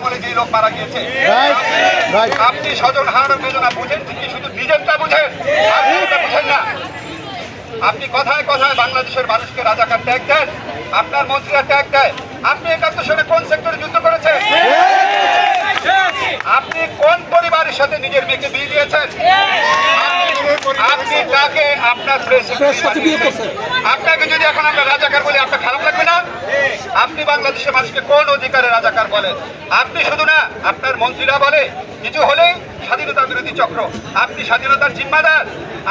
আমলে যে লোক মারা গিয়েছে. আপনি স্বজন হারানোর বেদনা বুঝেন ঠিকই শুধু নিজেরটা বুঝেন? বুঝেন না। আপনি কথায় কথায় বাংলাদেশের মানুষকে রাজাকার ট্যাগ দেন আপনার মন্ত্রীরা ট্যাগ দেয়। আপনি একাত্তর সালে কোন সেক্টরে যুদ্ধ করেছেন? আপনি কোন পরিবারের সাথে নিজের মেয়েকে বিয়ে দিয়েছেন? আপনি তাকে আপনার আপনাকে যদি এখন আমরা রাজাকার বলি আপনার আপনি বাংলাদেশের মানুষকে কোন অধিকারে রাজাকার বলেন? আপনি শুধু না, আপনার মন্ত্রীরা বলে, কিছু হলে স্বাধীনতা বিরোধী চক্র। আপনি স্বাধীনতার জিম্মাদার।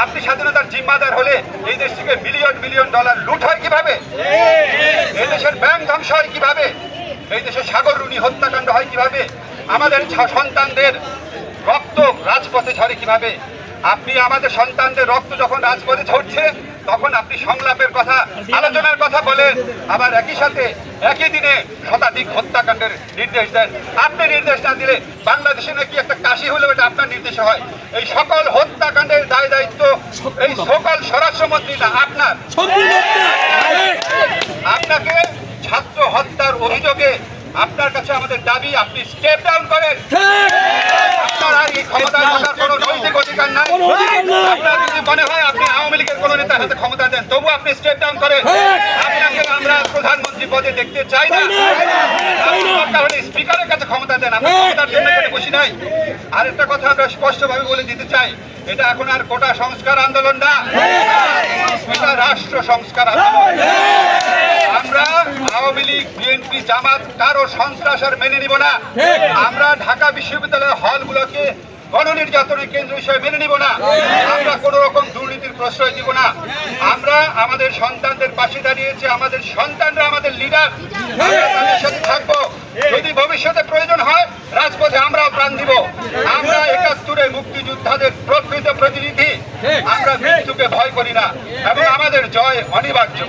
আপনি স্বাধীনতার জিম্মাদার হলে এই দেশ থেকে মিলিয়ন মিলিয়ন ডলার লুট হয় কীভাবে? এই দেশের ব্যাংক ধ্বংস হয় কীভাবে? এই দেশে সাগর রুনি হত্যাকাণ্ড হয় কীভাবে? আমাদের সন্তানদের রক্ত রাজপথে ঝরে কীভাবে? আপনি আমাদের সন্তানদের রক্ত যখন রাজপথে ঝরছে, তখন আপনি সংলাপের কথা, আলোচনার কথা বলেন আবার একই সাথে একই দিনে শতাধিক হত্যাকাণ্ডের নির্দেশ দেন। আপনি নির্দেশ না দিলে বাংলাদেশে নাকি একটা কাশি হলে, এটা আপনার নির্দেশে হয়। এই সকল হত্যাকাণ্ডের দায় দায়িত্ব, এই সকল স্বরাষ্ট্রমন্ত্রী না আপনার। আপনাকে ছাত্র হত্যার অভিযোগে আপনার কাছে আমাদের দাবি, আপনি স্টেপ ডাউন করেন। আপনার আর এই নৈতিক অধিকার নাই। আপনার যদি মনে হয় আপনি আওয়ামী লীগের কোনো নেতার হাতে ক্ষমতা দেন তবু আপনি স্টেপ ডাউন করেন। আপনাকে আমরা প্রধানমন্ত্রী পদে দেখতে চাই না। স্পিকারের কাছে ক্ষমতা দেন। আমরা ক্ষমতার জন্য বসি নাই। আরেকটা কথা আমরা স্পষ্টভাবে বলে দিতে চাই। এটা এখন আর কোটা সংস্কার আন্দোলন না। এটা রাষ্ট্র সংস্কার আন্দোলন। আমরা আওয়ামী লীগ বিএনপি জামাত কারও সন্ত্রাস আর মেনে নিব না। আমরা ঢাকা বিশ্ববিদ্যালয়ের হলগুলোকে গণনির্যাতনের কেন্দ্র হিসেবে মেনে নিব না। আমরা কোন রকম দুর্নীতির প্রশ্রয় দিব না। আমরা আমাদের সন্তানদের পাশে দাঁড়িয়েছি, আমাদের সন্তানরা আমাদের লিডার তাদের সাথে থাকব। যদি ভবিষ্যতে প্রয়োজন হয়, রাজপথে আমরাও প্রাণ দিব। আমরা একাত্তরে মুক্তিযোদ্ধাদের প্রকৃত প্রতিনিধি। আমরা মৃত্যুকে ভয় করি না। এবং আমাদের জয় অনিবার্য।